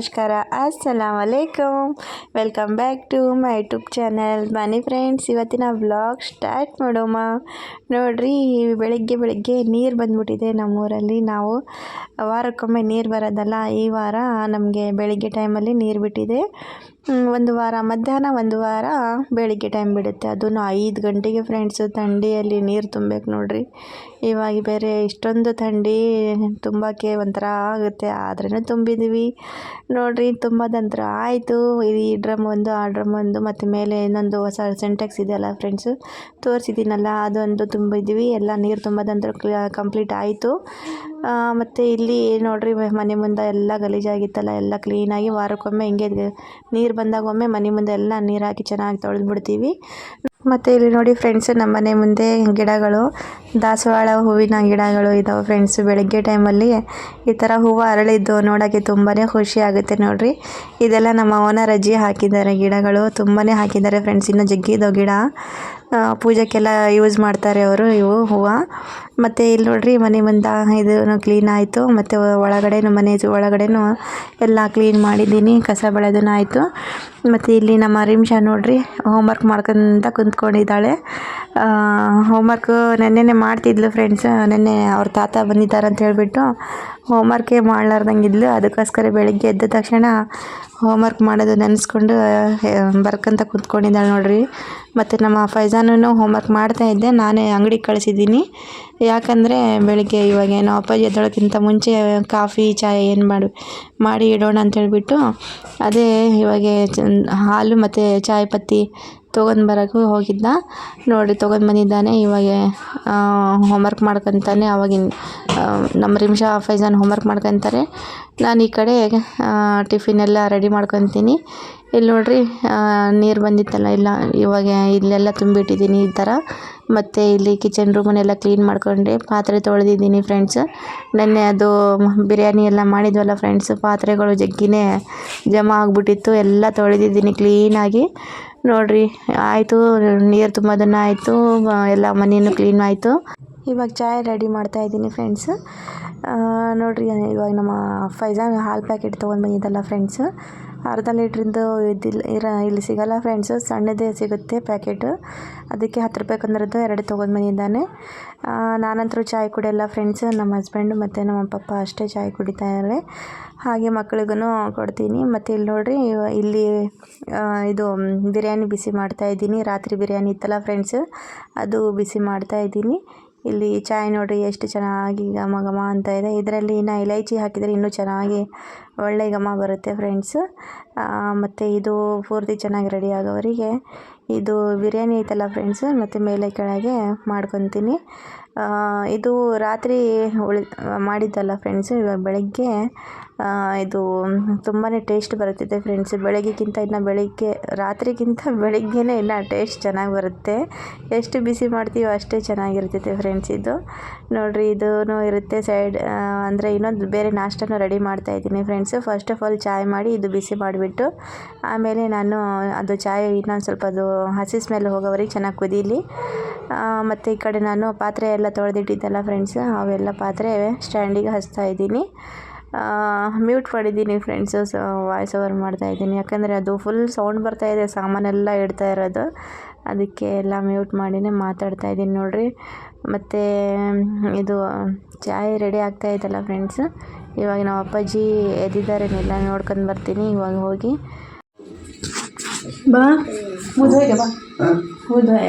ನಮಸ್ಕಾರ ಅಸ್ಸಲಾಮ್ alaikum welcome back to my YouTube channel. ಬನ್ನಿ ಫ್ರೆಂಡ್ಸ್, ಇವತ್ತಿನ ವ್ಲಾಗ್ ಸ್ಟಾರ್ಟ್ ಮಾಡೋಮ. ನೋಡ್ರಿ, ಬೆಳಿಗ್ಗೆ ಬೆಳಿಗ್ಗೆ ನೀರು ಬಂದ್ಬಿಟ್ಟಿದೆ ನಮ್ಮೂರಲ್ಲಿ. ನಾವು ವಾರಕ್ಕೊಮ್ಮೆ ನೀರು ಬರೋದಲ್ಲ, ಈ ವಾರ ನಮಗೆ ಬೆಳಿಗ್ಗೆ ಟೈಮಲ್ಲಿ ನೀರು ಬಿಟ್ಟಿದೆ. ಒಂದು ವಾರ. ಮಧ್ಯಾಹ್ನ ಒಂದು ವಾರ ಬೆಳಿಗ್ಗೆ ಟೈಮ್ ಬಿಡುತ್ತೆ. ಅದನ್ನು ಐದು ಗಂಟೆಗೆ ಫ್ರೆಂಡ್ಸು ಥಂಡಿಯಲ್ಲಿ ನೀರು ತುಂಬಬೇಕು ನೋಡ್ರಿ. ಇವಾಗ ಬೇರೆ ಇಷ್ಟೊಂದು ಥಂಡಿ ತುಂಬಕ್ಕೆ ಒಂಥರ ಆಗುತ್ತೆ. ಆದ್ರೂ ತುಂಬಿದ್ವಿ. ನೋಡ್ರಿ ತುಂಬದಂತರ ಆಯಿತು. ಈ ಡ್ರಮ್ ಒಂದು, ಆ ಡ್ರಮ್ ಒಂದು, ಮತ್ತು ಮೇಲೆ ಇನ್ನೊಂದು ಹೊಸ ಸೆಂಟೆಕ್ಸ್ ಇದೆಯಲ್ಲ ಫ್ರೆಂಡ್ಸು ತೋರಿಸಿದ್ದೀನಲ್ಲ ಅದೊಂದು ತುಂಬಿದ್ವಿ. ಎಲ್ಲ ನೀರು ತುಂಬೋದಂತ್ರ ಕಂಪ್ಲೀಟ್ ಆಯಿತು. ಮತ್ತು ಇಲ್ಲಿ ನೋಡ್ರಿ, ಮನೆ ಮುಂದೆ ಎಲ್ಲ ಗಲೀಜಾಗಿತ್ತಲ್ಲ, ಎಲ್ಲ ಕ್ಲೀನಾಗಿ ವಾರಕ್ಕೊಮ್ಮೆ ಹಿಂಗೆ ನೀರು ಬಂದಾಗ ಒಮ್ಮೆ ಮನೆ ಮುಂದೆ ಎಲ್ಲ ನೀರು ಹಾಕಿ ಚೆನ್ನಾಗಿ ತೊಳೆದು ಬಿಡ್ತೀವಿ. ಮತ್ತು ಇಲ್ಲಿ ನೋಡಿ ಫ್ರೆಂಡ್ಸ್ ನಮ್ಮ ಮನೆ ಮುಂದೆ ಗಿಡಗಳು, ದಾಸವಾಳ ಹೂವಿನ ಗಿಡಗಳು ಇದಾವೆ ಫ್ರೆಂಡ್ಸ್ ಬೆಳಗ್ಗೆ ಟೈಮಲ್ಲಿ ಈ ಥರ ಹೂವು ಅರಳಿದ್ದು ನೋಡೋಕ್ಕೆ ತುಂಬಾ ಖುಷಿ ಆಗುತ್ತೆ ನೋಡಿರಿ. ಇದೆಲ್ಲ ನಮ್ಮ ಓನರ್ ಅಜ್ಜಿ ಹಾಕಿದ್ದಾರೆ. ಗಿಡಗಳು ತುಂಬಾ ಹಾಕಿದ್ದಾರೆ ಫ್ರೆಂಡ್ಸ್ ಇನ್ನು ಜಗ್ಗಿದಾವೆ ಗಿಡ. ಪೂಜೆಗೆಲ್ಲ ಯೂಸ್ ಮಾಡ್ತಾರೆ ಅವರು, ಇವು ಹೂವು. ಮತ್ತು ಇಲ್ಲಿ ನೋಡ್ರಿ ಮನೆ ಮುಂದೆ ಇದು ಕ್ಲೀನ್ ಆಯಿತು. ಮತ್ತು ಒಳಗಡೆ ಮನೆ ಒಳಗಡೆ ಎಲ್ಲ ಕ್ಲೀನ್ ಮಾಡಿದ್ದೀನಿ, ಕಸ ಬೆಳೆದೂ ಆಯಿತು. ಮತ್ತು ಇಲ್ಲಿ ನಮ್ಮ ರಿಮ್ಷಾ ನೋಡ್ರಿ ಹೋಮ್ವರ್ಕ್ ಮಾಡ್ಕೊಂತ ಕುಂತ್ಕೊಂಡಿದ್ದಾಳೆ. ಹೋಮ್ವರ್ಕು ನೆನ್ನೆನೆ ಮಾಡ್ತಿದ್ಲು ಫ್ರೆಂಡ್ಸ್ ನೆನ್ನೆ ಅವ್ರ ತಾತ ಬಂದಿದ್ದಾರೆ ಅಂತ ಹೇಳ್ಬಿಟ್ಟು. ಹೋಮ್ವರ್ಕೇ ಮಾಡ್ಲಾರ್ದಂಗೆ ಇದ್ಲು ಅದಕ್ಕೋಸ್ಕರ ಬೆಳಿಗ್ಗೆ ಎದ್ದ ತಕ್ಷಣ ಹೋಮ್ವರ್ಕ್ ಮಾಡೋದು ನೆನೆಸ್ಕೊಂಡು ಬರ್ಕಂತ ಕುಂತ್ಕೊಂಡಿದ್ದಾಳೆ ನೋಡ್ರಿ. ಮತ್ತು ನಮ್ಮ ಫೈಜಾನು ಹೋಮ್ವರ್ಕ್ ಮಾಡ್ತಾ ಇದ್ದೆ. ನಾನೇ ಅಂಗಡಿಗೆ ಕಳಿಸಿದ್ದೀನಿ. ಯಾಕಂದರೆ ಬೆಳಿಗ್ಗೆ ಇವಾಗ ಏನೋ ಅಪ್ಪಾಜಿ ಎದ್ದೋಳಕ್ಕಿಂತ ಮುಂಚೆ ಕಾಫಿ, ಚಾಯ್ ಏನು ಮಾಡಿ ಮಾಡಿ ಇಡೋಣ ಅಂತ ಹೇಳ್ಬಿಟ್ಟು, ಅದೇ ಇವಾಗ ಹಾಲು ಮತ್ತು ಚಾಯ್ ಪತ್ತಿ ತೊಗೊಂಡು ಬರೋಕ್ಕೂ ಹೋಗಿದ್ದ. ನೋಡಿ, ತೊಗೊಂಡು ಬಂದಿದ್ದಾನೆ. ಇವಾಗ ಹೋಮ್ವರ್ಕ್ ಮಾಡ್ಕೊತಾನೆ. ಅವಾಗಿನ ನಮ್ಮ ರಿಮ್ಷಾ ಫೈಜಾನ್ ಹೋಮ್ವರ್ಕ್ ಮಾಡ್ಕೊತಾರೆ. ನಾನು ಈ ಕಡೆ ಟಿಫಿನ್ ಎಲ್ಲ ರೆಡಿ ಮಾಡ್ಕೊತೀನಿ. ಇಲ್ಲಿ ನೋಡಿರಿ ನೀರು ಬಂದಿತ್ತಲ್ಲ, ಇಲ್ಲ, ಇವಾಗ ಇಲ್ಲೆಲ್ಲ ತುಂಬಿಟ್ಟಿದ್ದೀನಿ ಈ ಥರ ಮತ್ತು ಇಲ್ಲಿ ಕಿಚನ್ ರೂಮನ್ನೆಲ್ಲ ಕ್ಲೀನ್ ಮಾಡ್ಕೊಂಡೆ. ಪಾತ್ರೆ ತೊಳೆದಿದ್ದೀನಿ ಫ್ರೆಂಡ್ಸ್ ನೆನ್ನೆ ಅದು ಬಿರಿಯಾನಿ ಎಲ್ಲ ಮಾಡಿದ್ವಲ್ಲ ಫ್ರೆಂಡ್ಸ್ ಪಾತ್ರೆಗಳು ಜಗ್ಗಿನೇ ಜಮಾ ಆಗಿಬಿಟ್ಟಿತ್ತು. ಎಲ್ಲ ತೊಳೆದಿದ್ದೀನಿ ಕ್ಲೀನಾಗಿ ನೋಡ್ರಿ, ಆಯಿತು, ನೀರು ತುಂಬೋದನ್ನು ಆಯಿತು ಎಲ್ಲ ಮನೆಯೂ ಕ್ಲೀನ್ ಆಯಿತು. ಇವಾಗ ಚಾಯ್ ರೆಡಿ ಮಾಡ್ತಾ ಇದ್ದೀನಿ ಫ್ರೆಂಡ್ಸ್ ನೋಡ್ರಿ, ಇವಾಗ ನಮ್ಮ ಫೈಜಾನ್ ಹಾಲು ಪ್ಯಾಕೆಟ್ ತೊಗೊಂಡು ಬಂದಿದ್ದಲ್ಲ ಫ್ರೆಂಡ್ಸ್ ಅರ್ಧ ಲೀಟ್ರಿಂದು ಇದಿಲ್ಲ, ಇರ, ಇಲ್ಲಿ ಸಿಗಲ್ಲ ಫ್ರೆಂಡ್ಸು ಸಣ್ಣದೇ ಸಿಗುತ್ತೆ ಪ್ಯಾಕೆಟು ಅದಕ್ಕೆ ಹತ್ತು ರೂಪಾಯಿ ಕಂದ್ರದ್ದು ಎರಡು ತೊಗೊಂಡು ಬಂದಿದ್ದಾನೆ ನಾನಂತರೂ ಚಾಯ್ ಕುಡಿಯಲ್ಲ ಫ್ರೆಂಡ್ಸ್ ನಮ್ಮ ಹಸ್ಬೆಂಡು ಮತ್ತು ನಮ್ಮ ಪಪ್ಪ ಅಷ್ಟೇ ಚಾಯ್ ಕುಡಿತಾರೆ. ಹಾಗೆ ಮಕ್ಕಳಿಗೂ ಕೊಡ್ತೀನಿ. ಮತ್ತು ಇಲ್ಲಿ ನೋಡ್ರಿ, ಇಲ್ಲಿ ಇದು, ಬಿರಿಯಾನಿ ಬಿಸಿ ಮಾಡ್ತಾ ಇದ್ದೀನಿ. ರಾತ್ರಿ ಬಿರಿಯಾನಿ ಇತ್ತಲ್ಲ ಫ್ರೆಂಡ್ಸ್ ಅದು ಬಿಸಿ ಮಾಡ್ತಾ ಇದ್ದೀನಿ. ಇಲ್ಲಿ ಚಾಯ್ ನೋಡ್ರಿ, ಎಷ್ಟು ಚೆನ್ನಾಗಿ ಘಮ ಘಮ ಅಂತ ಇದೆ. ಇದರಲ್ಲಿ ಇನ್ನು ಇಲೈಚಿ ಹಾಕಿದರೆ ಇನ್ನೂ ಚೆನ್ನಾಗಿ ಒಳ್ಳೆ ಘಮ ಬರುತ್ತೆ ಫ್ರೆಂಡ್ಸ್ ಮತ್ತು ಇದು ಪೂರ್ತಿ ಚೆನ್ನಾಗಿ ರೆಡಿ ಆಗೋವರಿಗೆ ಇದು ಬಿರಿಯಾನಿ ಐತಲ್ಲ ಫ್ರೆಂಡ್ಸ್ ಮತ್ತು ಮೇಲೆ ಕೆಳಗೆ ಮಾಡ್ಕೊತೀನಿ. ಇದು ರಾತ್ರಿ ಉಳಿ, ಮಾಡಿದ್ದಲ್ಲ ಫ್ರೆಂಡ್ಸ್ ಇವಾಗ ಬೆಳಗ್ಗೆ ಇದು ತುಂಬಾ ಟೇಸ್ಟ್ ಬರುತ್ತಿದೆ ಫ್ರೆಂಡ್ಸ್ ಬೆಳಗ್ಗೆಗಿಂತ ಇನ್ನು ಬೆಳಿಗ್ಗೆ, ರಾತ್ರಿಗಿಂತ ಬೆಳಗ್ಗೆನೇ ಇನ್ನು ಟೇಸ್ಟ್ ಚೆನ್ನಾಗಿ ಬರುತ್ತೆ. ಎಷ್ಟು ಬಿಸಿ ಮಾಡ್ತೀವೋ ಅಷ್ಟೇ ಚೆನ್ನಾಗಿರ್ತೈತೆ ಫ್ರೆಂಡ್ಸ್ ಇದು. ನೋಡಿರಿ ಇದೂ ಇರುತ್ತೆ ಸೈಡ್ ಅಂದರೆ ಇನ್ನೊಂದು ಬೇರೆ ನಾಷ್ಟನೂ ರೆಡಿ ಮಾಡ್ತಾ ಇದ್ದೀನಿ ಫ್ರೆಂಡ್ಸು ಫಸ್ಟ್ ಆಫ್ ಆಲ್ ಚಾಯ್ ಮಾಡಿ ಇದು ಬಿಸಿ ಮಾಡಿಬಿಟ್ಟು, ಆಮೇಲೆ ನಾನು ಅದು ಚಾಯ್ ಇನ್ನೊಂದು ಸ್ವಲ್ಪ ಅದು ಹಸಿ ಸ್ಮೆಲ್ ಹೋಗೋವರೆಗೆ ಚೆನ್ನಾಗಿ ಕುದೀಲಿ. ಮತ್ತು ಈ ಕಡೆ ನಾನು ಪಾತ್ರೆ ಎಲ್ಲ ತೊಳೆದಿಟ್ಟಿದ್ದೆಲ್ಲ ಫ್ರೆಂಡ್ಸ್ ಅವೆಲ್ಲ ಪಾತ್ರೆ ಸ್ಟ್ಯಾಂಡಿಗೆ ಹಚ್ತಾ ಇದ್ದೀನಿ. ಮ್ಯೂಟ್ ಮಾಡಿದ್ದೀನಿ ಫ್ರೆಂಡ್ಸು ವಾಯ್ಸ್ ಓವರ್ ಮಾಡ್ತಾ ಇದ್ದೀನಿ. ಯಾಕಂದರೆ ಅದು ಫುಲ್ ಸೌಂಡ್ ಬರ್ತಾ ಇದೆ ಸಾಮಾನೆಲ್ಲ ಇಡ್ತಾ ಇರೋದು. ಅದಕ್ಕೆ ಎಲ್ಲ ಮ್ಯೂಟ್ ಮಾಡಿನೇ ಮಾತಾಡ್ತಾ ಇದ್ದೀನಿ ನೋಡಿರಿ. ಮತ್ತು ಇದು ಚಾಯ್ ರೆಡಿ ಆಗ್ತಾ ಇದೆಯಲ್ಲ ಫ್ರೆಂಡ್ಸ್ ಇವಾಗ ನಮ್ಮ ಅಪ್ಪಾಜಿ ಎದ್ದಿದ್ದಾರೆ ಎಲ್ಲ ನೋಡ್ಕೊಂಡು ಬರ್ತೀನಿ ಇವಾಗ ಹೋಗಿ. ಬಾ ಮುದ್ವೆಗೆ ಬಾ. ಮುದ್ವೆ.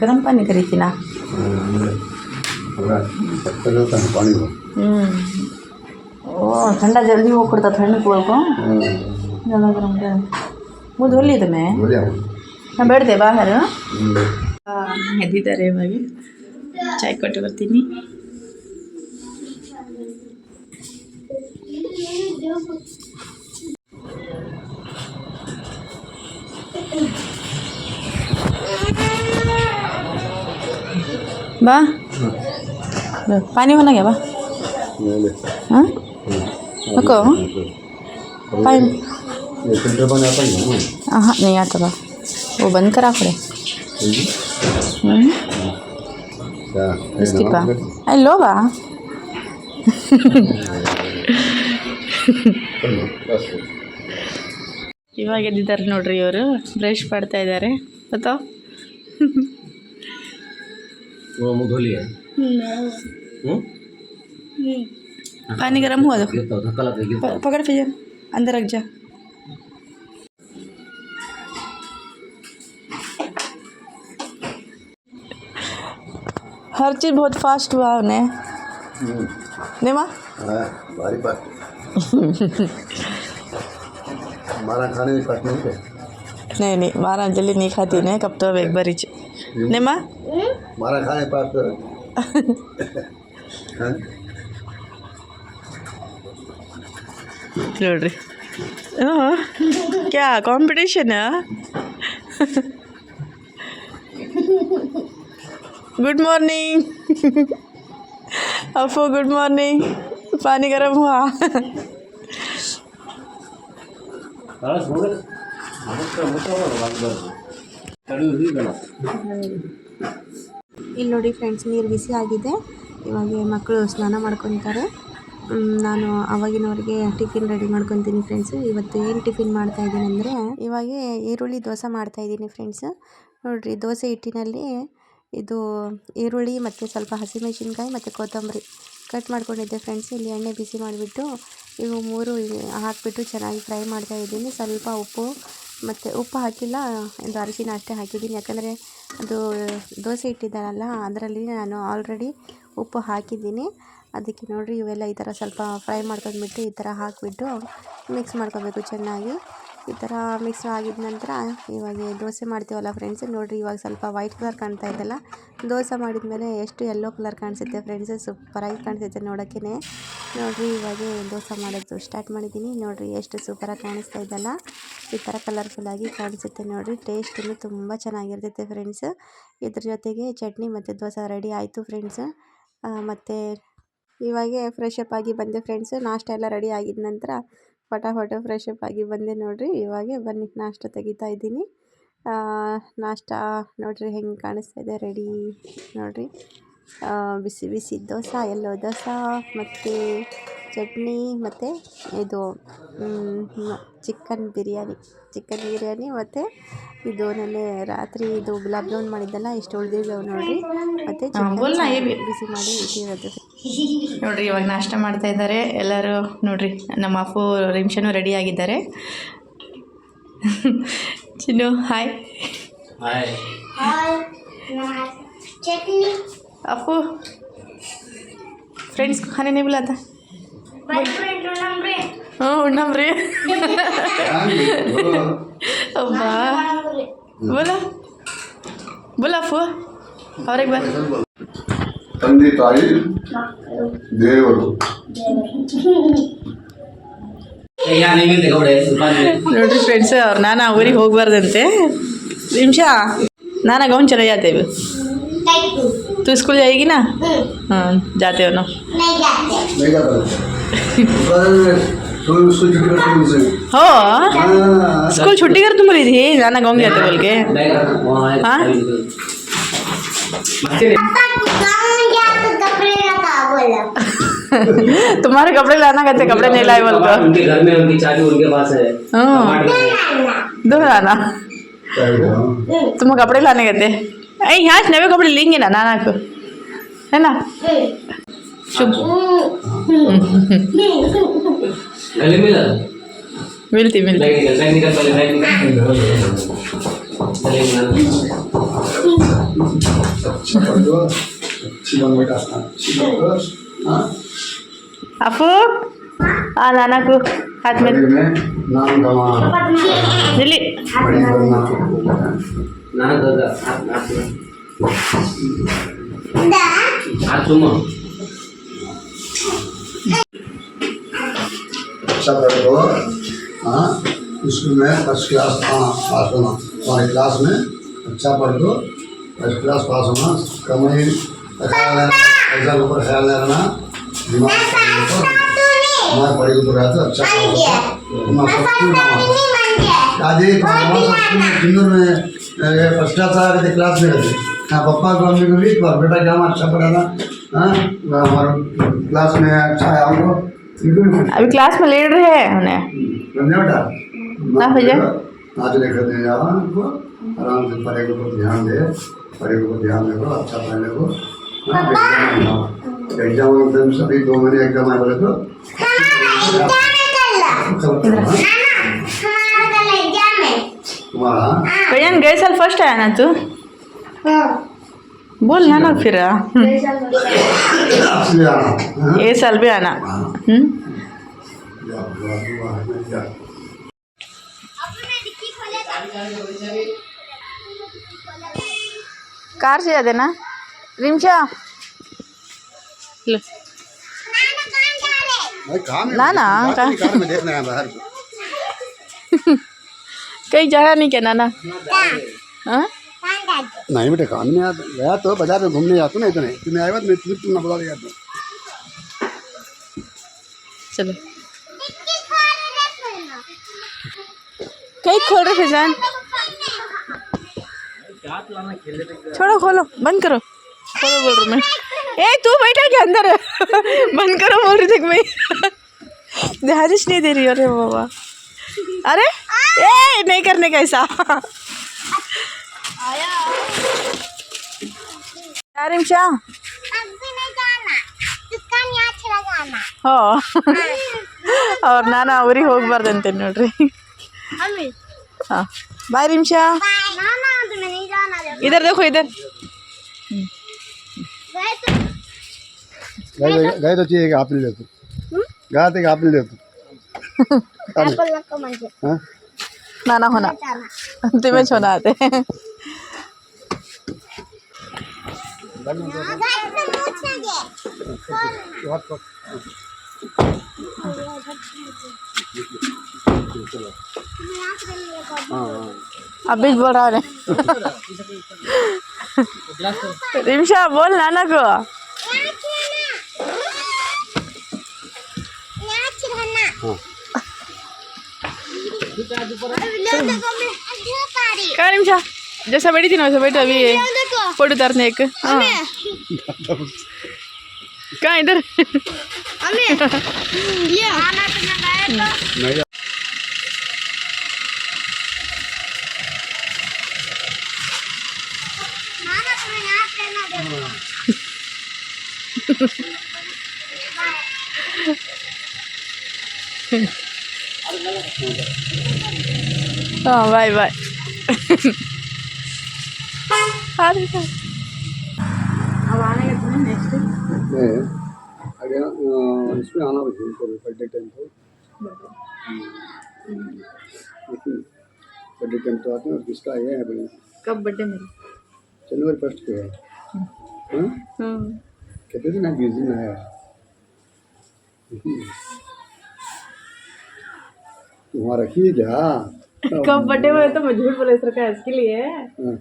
ಗರಂ ಪಾನಿ ಕರಿತೀನಾ? ಹ್ಞೂ ठंडा जल्दी हो पड़ता ठंड को हम्म ज़्यादा गर्म है वो धो ली तुम्हें ना बैठ दे बाहर हेदिदारे ಇವಾಗ. ಚಾಯ್ ಕೊಟ್ಟು ಬರ್ತೀನಿ. ಬಾ. ಪಾನಿ ಬನ್ನಾಗೆ ಬಾ. ಹಾಂ? नको पानी ये फिल्टर पानी आता ही है ना हाँ नहीं आता बा वो बंद करा पड़े हम्म क्या इसकी पा आई लो बा ಬನ್ನಿ ಬಸ್ ಇವಾಗ ಎದ್ದಿದ್ದಾರೆ ನೋಡ್ರಿ ಇವರು ಬ್ರಷ್ ಮಾಡ್ತಾ ಇದ್ದಾರೆ ಗೊತ್ತಾ वो मुँह धो लिया हम्म? पानी गर्म हुआ देखो। हो, प- पकड़ फिर अंदर रख जा। हर चीज़ बहुत फास्ट हुआ उन्हें। हम्म। नहीं माँ हाँ, भारी बात। हमारा खाने में कट नहीं नहीं नहीं मारा अंजलि नहीं खाती ने कब तो अब एक बारी च- नहीं माँ हमारा खाने पास ನೋಡ್ರಿ. ಕ್ಯಾ competition good morning Appu good morning ಪಾನಿ ಗರಮ್ ಇಲ್ಲಿ ನೋಡಿ ಫ್ರೆಂಡ್ಸ್ ನೀರು ಬಿಸಿ ಆಗಿದೆ. ಇವಾಗ ಮಕ್ಕಳು ಸ್ನಾನ ಮಾಡ್ಕೊತಾರೆ ನಾನು ಅವಾಗಿನವರೆಗೆ ಟಿಫಿನ್ ರೆಡಿ ಮಾಡ್ಕೊತೀನಿ ಫ್ರೆಂಡ್ಸು ಇವತ್ತು ಏನು ಟಿಫಿನ್ ಮಾಡ್ತಾ ಇದ್ದೀನಿ ಅಂದರೆ, ಇವಾಗ ಈರುಳ್ಳಿ ದೋಸೆ ಮಾಡ್ತಾ ಇದ್ದೀನಿ ಫ್ರೆಂಡ್ಸ್ ನೋಡಿರಿ, ದೋಸೆ ಹಿಟ್ಟಿನಲ್ಲಿ ಇದು ಈರುಳ್ಳಿ ಮತ್ತು ಸ್ವಲ್ಪ ಹಸಿಮೆಣಸಿನ್ಕಾಯಿ ಮತ್ತು ಕೊತ್ತಂಬರಿ. ಕಟ್ ಮಾಡ್ಕೊಂಡಿದ್ದೆ ಫ್ರೆಂಡ್ಸ್ ಇಲ್ಲಿ ಎಣ್ಣೆ ಬಿಸಿ ಮಾಡಿಬಿಟ್ಟು ಇವು ಮೂರು ಹಾಕಿಬಿಟ್ಟು ಚೆನ್ನಾಗಿ ಫ್ರೈ ಮಾಡ್ತಾ ಇದ್ದೀನಿ. ಸ್ವಲ್ಪ ಉಪ್ಪು ಮತ್ತು ಉಪ್ಪು ಹಾಕಿಲ್ಲ ಇದು ಅರಿಶಿನ ಅಷ್ಟೇ ಹಾಕಿದ್ದೀನಿ. ಯಾಕಂದರೆ ಅದು ದೋಸೆ ಇಟ್ಟಿದ್ದಾರಲ್ಲ ಅದರಲ್ಲಿ ನಾನು ಆಲ್ರೆಡಿ ಉಪ್ಪು ಹಾಕಿದ್ದೀನಿ. ಅದಕ್ಕೆ ನೋಡಿರಿ ಇವೆಲ್ಲ ಈ ಥರ ಸ್ವಲ್ಪ ಫ್ರೈ ಮಾಡ್ಕೊಂಡ್ಬಿಟ್ಟು ಈ ಥರ ಹಾಕಿಬಿಟ್ಟು ಮಿಕ್ಸ್ ಮಾಡ್ಕೋಬೇಕು ಚೆನ್ನಾಗಿ. ಈ ಥರ ಮಿಕ್ಸ್ ಆಗಿದ ನಂತರ ಇವಾಗ ದೋಸೆ ಮಾಡ್ತೀವಲ್ಲ ಫ್ರೆಂಡ್ಸ್, ನೋಡಿರಿ ಇವಾಗ ಸ್ವಲ್ಪ ವೈಟ್ ಕಲರ್ ಕಾಣ್ತಾ ಇದೆಯಲ್ಲ, ದೋಸೆ ಮಾಡಿದ ಮೇಲೆ ಎಷ್ಟು ಯೆಲ್ಲೋ ಕಲರ್ ಕಾಣಿಸುತ್ತೆ ಫ್ರೆಂಡ್ಸ್ ಸೂಪರಾಗಿ ಕಾಣಿಸುತ್ತೆ ನೋಡೋಕ್ಕೇ ನೋಡಿರಿ ಇವಾಗ ದೋಸೆ ಮಾಡೋದು ಸ್ಟಾರ್ಟ್ ಮಾಡಿದ್ದೀನಿ. ನೋಡಿರಿ ಎಷ್ಟು ಸೂಪರಾಗಿ ಕಾಣಿಸ್ತಾ ಇದೆಯಲ್ಲ, ಈ ಥರ ಕಲರ್ಫುಲ್ಲಾಗಿ ಕಾಣಿಸುತ್ತೆ ನೋಡಿರಿ. ಟೇಸ್ಟನ್ನು ತುಂಬ ಚೆನ್ನಾಗಿರ್ತೈತೆ ಫ್ರೆಂಡ್ಸ್. ಇದ್ರ ಜೊತೆಗೆ ಚಟ್ನಿ ಮತ್ತು ದೋಸೆ ರೆಡಿ ಆಯಿತು ಫ್ರೆಂಡ್ಸ್. ಮತ್ತು ಇವಾಗೆ ಫ್ರೆಶ್ ಅಪ್ ಆಗಿ ಬಂದೆ ಫ್ರೆಂಡ್ಸು ನಾಷ್ಟ ಎಲ್ಲ ರೆಡಿ ಆಗಿದ ನಂತರ ಫಟಾಫಟ ಫ್ರೆಶಪ್ ಆಗಿ ಬಂದೆ ನೋಡಿರಿ. ಇವಾಗೆ ಬನ್ನಿ, ನಾಷ್ಟ ತೆಗಿತಾ ಇದ್ದೀನಿ. ನಾಷ್ಟ ನೋಡಿರಿ ಹೆಂಗೆ ಕಾಣಿಸ್ತಾ ಇದೆ ರೆಡಿ ನೋಡಿರಿ. ಬಿಸಿ ಬಿಸಿ ದೋಸೆ ಎಲ್ಲೋ ದೋಸೆ ಮತ್ತು ಚಟ್ನಿ ಮತ್ತು ಇದು ಚಿಕನ್ ಬಿರಿಯಾನಿ. ಚಿಕನ್ ಬಿರಿಯಾನಿ ಮತ್ತು ಇದು ನೆನ್ನೆ ರಾತ್ರಿ ಇದು ಗುಲಾಬ್ ಜಾಮೂನ್ ಮಾಡಿದ್ದಲ್ಲ ಇಷ್ಟು ಉಳಿದಿದ್ದಾವೆ ನೋಡಿರಿ. ಮತ್ತು ಚಿಕನ್ ಬಿಸಿ ಮಾಡಿ ಇಟ್ಟಿರೋದು. ನೋಡಿರಿ ಇವಾಗ ನಾಷ್ಟ ಮಾಡ್ತಾ ಇದ್ದಾರೆ. ಎಲ್ಲರೂ ನೋಡಿರಿ ನಮ್ಮ ಅಪ್ಪು ರಿಮ್ಷನು ರೆಡಿ ಆಗಿದ್ದಾರೆ. ಚಿನ್ನು ಹಾಯ್ ಅಪ್ಪು ಫ್ರೆಂಡ್ಸ್ ಖಾನೇ ಬಿಲಾತ ಹ್ಞೂ ಉಣ್ಣಮ್ರಿ. ಅಬ್ಬಾ. ಬೋಲ ಬೋಲ ಅಪ್ಪು ಅವ್ರಿಗೆ ಬಾ. ತಂದೆ ತಾಯಿ ದೇವರು. ನೋಡ್ರಿ ಫ್ರೆಂಡ್ಸ್ ಅವ್ರು ನಾನು ಊರಿಗೆ ಹೋಗ್ಬಾರ್ದಂತೆ. ನಿಮಿಷ? ನಾನು ಗೌನ್ ಚೆನ್ನಾಗಿ तू। स्कूल जाएगी ना? हाँ जाते हो ना? नहीं जाता। स्कूल स्कूल छुट्टी करते हैं? हो। स्कूल छुट्टी कर तुम रही थी नाना गाँव जाते बोल के। हाँ तुम्हारे कपड़े लाना कहते कपड़े नहीं लाए बोल को उनके घर में उनकी चाबी उनके पास है। हाँ। कमांड में है। दो लाना क्या तुम कपड़े लाने कहते? यहाँ से नवे कपड़े लेंगे ना नाना को। है ना? चुप मिलती मिलती। नाना को हाथ में। नाम ना दादा हाथ ना तो నా కదా సుమ్మ अच्छा कर दो हाँ स्कूल में फ़र्स्ट क्लास हाँ पास होना। हमारे क्लास में? अच्छा पढ़ दो फ़र्स्ट क्लास पास होना कमरे ऐसा ऊपर ख्याल रखना। दिमाग के हमारे पढ़ी ऊपर रहता अच्छा पढ़ो हमारा सब स्कूल नाम दादी हमारा सब स्कूल में किन्नूर में फ़र्स्ट क्लास आ गए थे क्लास में रहते हाँ पप्पा को मम्मी को भी पर बेटा क्या हम अच्छा पढ़ाना हाँ हमारे क्लास में अच्छा है हमको अभी क्लास में लेट रहे हैं उन्हें करने बेटा ना भैया। नाच लेकर दे जाओ उनको आराम से पढ़ाई के ध्यान दे पढ़ाई के ध्यान देखो अच्छा पढ़ने को एग्जाम एग्जाम सभी दो महीने एग्जाम आए बोले तो तुम्हारा भैया गए साल फर्स्ट आया ना तू बोल ना ना फिर इसलिए आना हाँ? ये साल भी आना हाँ। हम्म जाओ, दुआ, दुआ, जाओ। कार से जाते ना रिमशा ले भाई काम है ना, ना, बात नहीं, काम- कार में देखना है बाहर। कहीं जाना नहीं क्या नाना? हाँ? नहीं बेटा काम में गया तो बाज़ार में घूमने जाता नहीं तो नहीं तुम्हें आया बात मैं तुम्हें तुम ना बुला लिया तो। चलो। कहीं खोल रहे फैजान छोड़ो खोलो बंद करो। खोलो बोल रहा मैं ए तू बैठा क्या अंदर बंद करो बोल रही थी मैं ध्यान नहीं दे रही अरे बाबा अरे ए नहीं करने का ऐसा यार इमशा हो ಅವ್ರು ನಾನು ಅವ್ರಿಗೆ ಹೋಗ್ಬಾರ್ದಂತೆ ನೋಡ್ರಿ ಹಾಂ ಬಾಯ್ ನಿಮಿಷ इधर देखो इधर గైడ్ వచ్చి ఆపిల్ లేదు గాతకి ఆపిల్ లేదు नाना होना। तुम्हें छोना आते अभी बोल रहा है। रिमशा बोल नाना को। क्या रिमशा जैसा बैठी थी ना वैसा बैठो अभी फ़ोटो उतारने एक हाँ कहाँ इधर नहीं हाँ बाय बाय अरे अब आने का तुम्हें नेक्स्ट नहीं इसमें आना चाहिए कभी बर्थडे टाइम तो बर्थडे टाइम तो आते हैं और किसका ये है भाई कब बर्थडे मेरा जनवरी फ़र्स्ट को है हाँ? हम्म कहते थे ना बीस दिन है तुम्हारा रखिए क्या कब बर्थडे हुआ तो मैं झूठ बोले रखा है इसके लिए हाँ।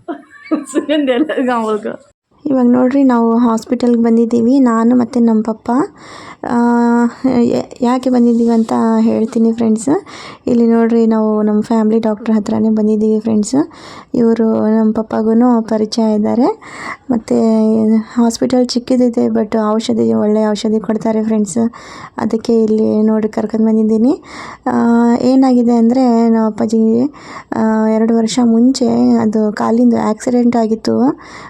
ಸುಗಂಧ ಎಲ್ಲ ಗಾಂವಲ್ಕ ಇವಾಗ ನೋಡ್ರಿ ನಾವು ಹಾಸ್ಪಿಟಲ್ಗೆ ಬಂದಿದ್ದೀವಿ ನಾನು ಮತ್ತು ನಮ್ಮ ಪಪ್ಪ ಆ, ಯಾ- ಯಾಕೆ ಬಂದಿದ್ದೀವಿ ಅಂತ ಹೇಳ್ತೀನಿ ಫ್ರೆಂಡ್ಸ್ ಇಲ್ಲಿ ನೋಡ್ರಿ ನಾವು ನಮ್ಮ ಫ್ಯಾಮಿಲಿ ಡಾಕ್ಟ್ರ್ ಹತ್ರನೇ ಬಂದಿದ್ದೀವಿ ಫ್ರೆಂಡ್ಸ್ ಇವರು ನಮ್ಮ ಪಪ್ಪಗೂ ಪರಿಚಯ ಇದ್ದಾರೆ. ಮತ್ತು ಹಾಸ್ಪಿಟಲ್ ಚಿಕ್ಕದಿದೆ ಬಟ್ ಔಷಧಿ ಒಳ್ಳೆಯ ಔಷಧಿ ಕೊಡ್ತಾರೆ ಫ್ರೆಂಡ್ಸ್ ಅದಕ್ಕೆ ಇಲ್ಲಿ ನೋಡಿ ಕರ್ಕೊಂಡು ಬಂದಿದ್ದೀನಿ. ಏನಾಗಿದೆ ಅಂದರೆ ನಮ್ಮ ಅಪ್ಪಾಜಿಗೆ ಆ, ಎರಡು ವರ್ಷ ಮುಂಚೆ ಅದು ಕಾಲಿಂದು ಆಕ್ಸಿಡೆಂಟ್ ಆಗಿತ್ತು.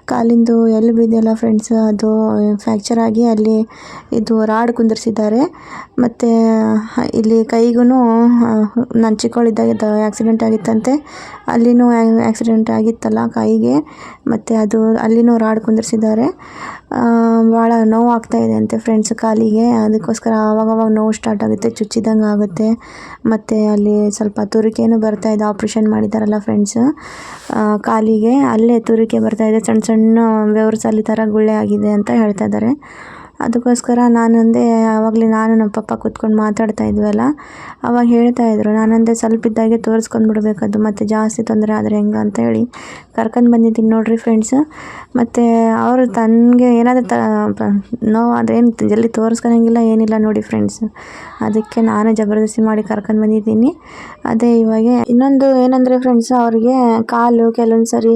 ಕಾಲಿಂದು ಎಲ್ಲಿ ಬಿದ್ದೆಲ್ಲ ಫ್ರೆಂಡ್ಸ್ ಅದು ಫ್ಯಾಕ್ಚರ್ ಆಗಿ ಅಲ್ಲಿ ಇದು ರಾಡ್ ಕುಂದಿರ್ಸಿದ್ದಾರೆ. ಮತ್ತು ಇಲ್ಲಿ ಕೈಗೂ ನಾನು ಚಿಕ್ಕವಳಿದ್ದಾಗ ಇದು ಆಕ್ಸಿಡೆಂಟ್ ಆಗಿತ್ತಂತೆ. ಅಲ್ಲಿಯೂ ಆಕ್ಸಿಡೆಂಟ್ ಆಗಿತ್ತಲ್ಲ ಕೈಗೆ. ಮತ್ತು ಅದು ಅಲ್ಲಿಯೂ ರಾಡ್ ಕುಂದಿರಿಸಿದ್ದಾರೆ. ಭಾಳ ನೋವು ಆಗ್ತಾಯಿದೆ ಅಂತೆ ಫ್ರೆಂಡ್ಸ್ ಕಾಲಿಗೆ. ಅದಕ್ಕೋಸ್ಕರ ಆವಾಗವಾಗ ನೋವು ಸ್ಟಾರ್ಟ್ ಆಗುತ್ತೆ, ಚುಚ್ಚಿದಂಗೆ ಆಗುತ್ತೆ. ಮತ್ತು ಅಲ್ಲಿ ಸ್ವಲ್ಪ ತುರಿಕೆನೂ ಬರ್ತಾ ಇದೆ ಆಪ್ರೇಷನ್ ಮಾಡಿದ್ದಾರಲ್ಲ ಫ್ರೆಂಡ್ಸ್ ಕಾಲಿಗೆ. ಅಲ್ಲೇ ತುರಿಕೆ ಬರ್ತಾ ಇದೆ ಸಣ್ಣ ಸಣ್ಣ ಬೆವರು ಸಲಿ ಥರ ಗುಳ್ಳೆ ಆಗಿದೆ ಅಂತ ಹೇಳ್ತಾ ಇದ್ದಾರೆ. ಅದಕ್ಕೋಸ್ಕರ ನಾನಂದೆ ಆವಾಗಲೇ ನಾನು ನಮ್ಮ ಪಪ್ಪ ಕೂತ್ಕೊಂಡು ಮಾತಾಡ್ತಾ ಇದ್ವಲ್ಲ, ಅವಾಗ ಹೇಳ್ತಾ ಇದ್ರು, ನಾನಂದೆ ಸ್ವಲ್ಪ ಇದ್ದಾಗೆ ತೋರಿಸ್ಕೊಂಡು ಬಿಡಬೇಕದು, ಮತ್ತು ಜಾಸ್ತಿ ತೊಂದರೆ ಆದರೆ ಹೆಂಗೆ? ಅಂತ ಹೇಳಿ ಕರ್ಕೊಂಡು ಬಂದಿದ್ದೀನಿ ನೋಡ್ರಿ ಫ್ರೆಂಡ್ಸ್ ಮತ್ತು ಅವರು ತನಗೆ ಏನಾದರೂ ತ ನೋವು ಅದೇನು ಜಲ್ದಿ ತೋರಿಸ್ಕೊಳಂಗಿಲ್ಲ, ಏನಿಲ್ಲ ನೋಡಿ ಫ್ರೆಂಡ್ಸ್ ಅದಕ್ಕೆ ನಾನೇ ಜಬರ್ದಸ್ತಿ ಮಾಡಿ ಕರ್ಕೊಂಡು ಬಂದಿದ್ದೀನಿ. ಅದೇ ಇವಾಗ ಇನ್ನೊಂದು ಏನಂದರೆ ಫ್ರೆಂಡ್ಸ್ ಅವ್ರಿಗೆ ಕಾಲು ಕೆಲವೊಂದು ಸಾರಿ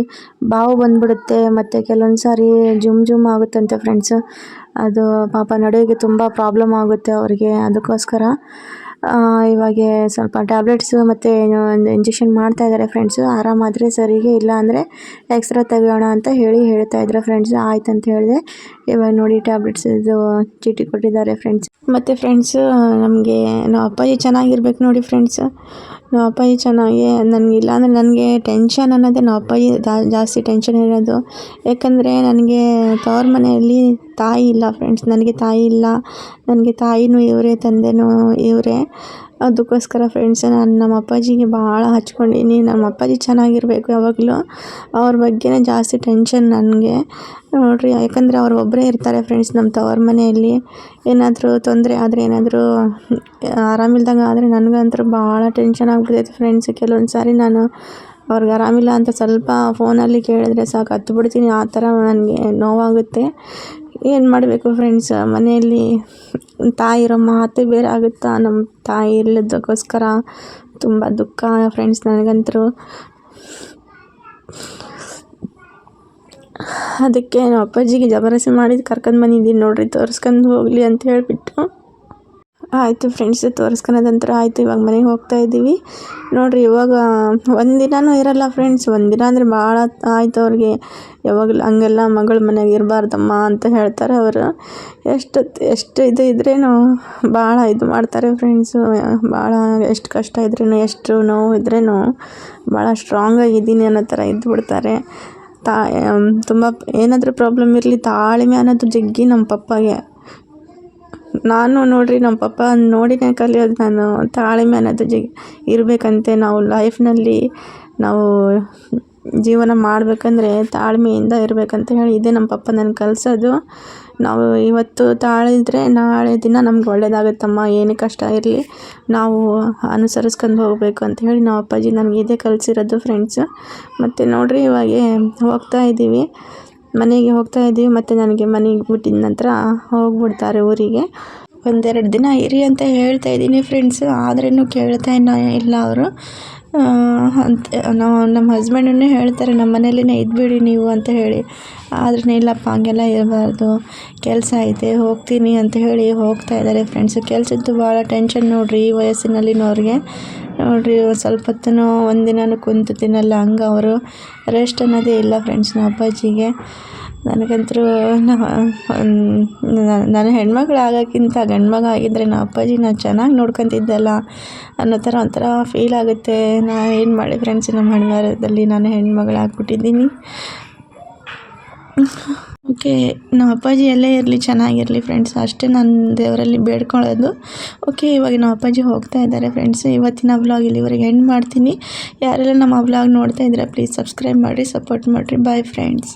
ಬಾವು ಬಂದ್ಬಿಡುತ್ತೆ, ಮತ್ತು ಕೆಲವೊಂದು ಸಾರಿ ಜುಮ್ ಜುಮ್ ಆಗುತ್ತಂತೆ ಫ್ರೆಂಡ್ಸ್ ಅದು ಪಾಪ ನಡೆಯೋಕ್ಕೆ ತುಂಬ ಪ್ರಾಬ್ಲಮ್ ಆಗುತ್ತೆ ಅವ್ರಿಗೆ ಅದಕ್ಕೋಸ್ಕರ. ಇವಾಗ ಸ್ವಲ್ಪ ಟ್ಯಾಬ್ಲೆಟ್ಸು ಮತ್ತು ಒಂದು ಇಂಜೆಕ್ಷನ್ ಮಾಡ್ತಾ ಇದ್ದಾರೆ ಫ್ರೆಂಡ್ಸು ಆರಾಮಾದರೆ ಸರಿಗೆ ಇಲ್ಲ ಅಂದರೆ ಎಕ್ಸ್ರೇ ತೆಗೆಯೋಣ ಅಂತ ಹೇಳಿ ಹೇಳ್ತಾ ಇದ್ದಾರೆ ಫ್ರೆಂಡ್ಸ್ ಆಯ್ತು ಅಂತ ಹೇಳಿದೆ. ಇವಾಗ ನೋಡಿ ಟ್ಯಾಬ್ಲೆಟ್ಸ್ ಇದು ಚೀಟಿ ಕೊಟ್ಟಿದ್ದಾರೆ ಫ್ರೆಂಡ್ಸ್ ಮತ್ತು ಫ್ರೆಂಡ್ಸ್ ನಮಗೆ ನಮ್ಮ ಅಪ್ಪಾಜಿ ಚೆನ್ನಾಗಿರ್ಬೇಕು ನೋಡಿ ಫ್ರೆಂಡ್ಸ್ ನಮ್ಮ ಅಪ್ಪಾಜಿ ಚೆನ್ನಾಗಿ, ನನಗೆ ಇಲ್ಲಾಂದರೆ ನನಗೆ ಟೆನ್ಷನ್ ಅನ್ನೋದೇ ನಮ್ಮ ಅಪ್ಪಾಜಿ ಜಾಸ್ತಿ ಟೆನ್ಷನ್ ಇರೋದು. ಯಾಕಂದರೆ ನನಗೆ ತವ್ರ ಮನೆಯಲ್ಲಿ ತಾಯಿ ಇಲ್ಲ ಫ್ರೆಂಡ್ಸ್ ನನಗೆ ತಾಯಿ ಇಲ್ಲ. ನನಗೆ ತಾಯಿನೂ ಇವರೇ, ತಂದೆನೂ ಇವರೇ. ಅದಕ್ಕೋಸ್ಕರ ಫ್ರೆಂಡ್ಸ್ ನಾನು ನಮ್ಮ ಅಪ್ಪಾಜಿಗೆ ಭಾಳ ಹಚ್ಕೊಂಡೀನಿ. ನಮ್ಮ ಅಪ್ಪಾಜಿ ಚೆನ್ನಾಗಿರಬೇಕು ಯಾವಾಗಲೂ. ಅವ್ರ ಬಗ್ಗೆನೇ ಜಾಸ್ತಿ ಟೆನ್ಷನ್ ನನಗೆ. ನೋಡಿರಿ, ಯಾಕಂದರೆ ಅವ್ರು ಒಬ್ಬರೇ ಇರ್ತಾರೆ ಫ್ರೆಂಡ್ಸ್ ನಮ್ಮ ತವರ ಮನೆಯಲ್ಲಿ. ಏನಾದರೂ ತೊಂದರೆ ಆದರೆ ಏನಾದರೂ, ಆರಾಮಿಲ್ದಂಗೆ ಆದರೆ ನನಗಂತೂ ಭಾಳ ಟೆನ್ಷನ್ ಆಗ್ಬಿಡ್ತೈತೆ ಫ್ರೆಂಡ್ಸ್ ಕೆಲವೊಂದು ಸಾರಿ ನಾನು. ಅವ್ರಿಗೆ ಆರಾಮಿಲ್ಲ ಅಂತ ಸ್ವಲ್ಪ ಫೋನಲ್ಲಿ ಕೇಳಿದ್ರೆ ಸಾಕು ಹತ್ತು ಬಿಡ್ತೀನಿ ಆ ಥರ ನನಗೆ ನೋವಾಗುತ್ತೆ. ಏನು ಮಾಡಬೇಕು ಫ್ರೆಂಡ್ಸ್ ಮನೆಯಲ್ಲಿ ತಾಯಿ ಇರೋ ಮಾತೇ ಬೇರೆ ಆಗುತ್ತಾ? ನಮ್ಮ ತಾಯಿ ಇಲ್ಲದಕ್ಕೋಸ್ಕರ ತುಂಬ ದುಃಖ ಫ್ರೆಂಡ್ಸ್ ನನಗಂತೂ. ಅದಕ್ಕೆ ನಮ್ಮ ಅಪ್ಪಾಜಿಗೆ ಜಬರಸ್ತಿ ಮಾಡಿದ್ದು ಕರ್ಕೊಂಡು ಬಂದಿದ್ದೀನಿ ನೋಡಿರಿ, ತೋರಿಸ್ಕೊಂಡು ಹೋಗಲಿ ಅಂತ ಹೇಳಿಬಿಟ್ಟು. ಆಯಿತು ಫ್ರೆಂಡ್ಸ್ ನಂತರ ಆಯಿತು, ಇವಾಗ ಮನೆಗೆ ಹೋಗ್ತಾ ಇದ್ದೀವಿ. ನೋಡಿರಿ, ಇವಾಗ ಒಂದಿನನೂ ಇರಲ್ಲ ಫ್ರೆಂಡ್ಸ್ ಒಂದಿನ ಅಂದರೆ ಭಾಳ ಆಯಿತು ಅವ್ರಿಗೆ. ಯಾವಾಗಲೂ ಹಂಗೆಲ್ಲ ಮಗಳ ಮನೆಗೆ ಇರಬಾರ್ದಮ್ಮ ಅಂತ ಹೇಳ್ತಾರೆ ಅವರು. ಎಷ್ಟು ಎಷ್ಟು ಇದು ಇದ್ರೇನು ಭಾಳ ಇದು ಮಾಡ್ತಾರೆ ಫ್ರೆಂಡ್ಸು ಭಾಳ ಎಷ್ಟು ಕಷ್ಟ ಇದ್ರೇನು, ಎಷ್ಟು ನೋವು ಇದ್ರೇನು ಭಾಳ ಸ್ಟ್ರಾಂಗ್ ಆಗಿದ್ದೀನಿ ಅನ್ನೋ ಥರ ಇದ್ದು ಬಿಡ್ತಾರೆ. ತಾ ತುಂಬ ಏನಾದರೂ ಪ್ರಾಬ್ಲಮ್ ಇರಲಿ ತಾಳ್ಮೆ ಅನ್ನೋದು ಜಗ್ಗಿ ನಮ್ಮ ಪಪ್ಪಗೆ. ನಾನು ನೋಡ್ರಿ ನಮ್ಮ ಪಪ್ಪ ನೋಡಿನೇ ಕಲಿಯೋದು ನಾನು ತಾಳ್ಮೆ ಅನ್ನೋದು ಜಿ ಇರಬೇಕಂತೆ ನಾವು ಲೈಫ್ನಲ್ಲಿ ನಾವು ಜೀವನ ಮಾಡಬೇಕಂದ್ರೆ ತಾಳ್ಮೆಯಿಂದ ಇರಬೇಕಂತ ಹೇಳಿ ಇದೇ ನಮ್ಮ ಪಪ್ಪ ನನಗೆ ಕಲಿಸೋದು. ನಾವು ಇವತ್ತು ತಾಳಿದ್ರೆ ನಾಳೆ ದಿನ ನಮ್ಗೆ ಒಳ್ಳೇದಾಗುತ್ತಮ್ಮ, ಏನೇ ಕಷ್ಟ ಇರಲಿ ನಾವು ಅನುಸರಿಸ್ಕೊಂಡು ಹೋಗಬೇಕು ಅಂತ ಹೇಳಿ ನಮ್ಮ ಅಪ್ಪಾಜಿ ನನಗೆ ಇದೇ ಕಲಿಸಿರೋದು ಫ್ರೆಂಡ್ಸು ಮತ್ತು ನೋಡಿರಿ ಇವಾಗೆ ಹೋಗ್ತಾ ಇದ್ದೀವಿ ಮನೆಗೆ ಹೋಗ್ತಾ ಇದ್ದೀವಿ, ಮತ್ತು ನನಗೆ ಮನೆಗೆ ಬಿಟ್ಟಿದ ನಂತರ ಹೋಗ್ಬಿಡ್ತಾರೆ ಊರಿಗೆ. ಒಂದೆರಡು ದಿನ ಇರಿ ಅಂತ ಹೇಳ್ತಾ ಇದ್ದೀನಿ ಫ್ರೆಂಡ್ಸು ಆದ್ರೂ ಕೇಳ್ತಾ ಇಲ್ಲ ಅವರು. ಅಂತ ನಾವು ನಮ್ಮ ಹಸ್ಬೆಂಡನ್ನೇ ಹೇಳ್ತಾರೆ, ನಮ್ಮ ಮನೇಲಿನೇ ಇದ್ಬಿಡಿ ನೀವು ಅಂತ ಹೇಳಿ. ಆದ್ರೂ ಇಲ್ಲಪ್ಪ, ಹಂಗೆಲ್ಲ ಇರಬಾರ್ದು. ಕೆಲಸ ಐತೆ, ಹೋಗ್ತೀನಿ ಅಂತ ಹೇಳಿ ಹೋಗ್ತಾ ಇದ್ದಾರೆ ಫ್ರೆಂಡ್ಸು ಕೆಲಸದ್ದು ಭಾಳ ಟೆನ್ಷನ್ ನೋಡಿರಿ ಈ ವಯಸ್ಸಿನಲ್ಲಿನವ್ರಿಗೆ ನೋಡಿರಿ, ಒಂದು ಸ್ವಲ್ಪ ಹೊತ್ತು ಒಂದಿನನೂ ಕುಂತು ತಿನ್ನಲ್ಲ. ಹಂಗೆ ಅವರು ರೆಸ್ಟ್ ಅನ್ನೋದೇ ಇಲ್ಲ ಫ್ರೆಂಡ್ಸ್ ನಮ್ಮ ಅಪ್ಪಾಜಿಗೆ. ನನಗಂತೂ ನಾನು ಹೆಣ್ಮಗಳು ಆಗೋಕ್ಕಿಂತ ಗಂಡು ಮಗ ಆಗಿದ್ದರೆ ನಮ್ಮ ಅಪ್ಪಾಜಿ ನಾನು ಚೆನ್ನಾಗಿ ನೋಡ್ಕೊತಿದ್ದಲ್ಲ ಅನ್ನೋ ಥರ ಒಂಥರ ಫೀಲ್ ಆಗುತ್ತೆ. ನಾ ಏನು ಮಾಡಿ ಫ್ರೆಂಡ್ಸ್ ನಮ್ಮ ಹೆಣ್ಮರದಲ್ಲಿ ನಾನು ಹೆಣ್ಮಗಳಾಗ್ಬಿಟ್ಟಿದ್ದೀನಿ. ಓಕೆ, ನಮ್ಮ ಅಪ್ಪಾಜಿ ಎಲ್ಲೇ ಇರಲಿ, ಚೆನ್ನಾಗಿರಲಿ ಫ್ರೆಂಡ್ಸ್ ಅಷ್ಟೇ ನಾನು ದೇವರಲ್ಲಿ ಬೇಡ್ಕೊಳ್ಳೋದು. ಓಕೆ, ಇವಾಗ ನಮ್ಮ ಅಪ್ಪಾಜಿ ಹೋಗ್ತಾ ಇದ್ದಾರೆ ಫ್ರೆಂಡ್ಸ್ ಇವತ್ತಿನ ವ್ಲಾಗ್ ಇಲ್ಲಿವರೆಗೆ ಎಂಡ್ ಮಾಡ್ತೀನಿ. ಯಾರೆಲ್ಲ ನಮ್ಮ ವ್ಲಾಗ್ ನೋಡ್ತಾ ಇದ್ದೀರಾ ಪ್ಲೀಸ್ ಸಬ್ಸ್ಕ್ರೈಬ್ ಮಾಡಿ ಸಪೋರ್ಟ್ ಮಾಡಿರಿ. Bye friends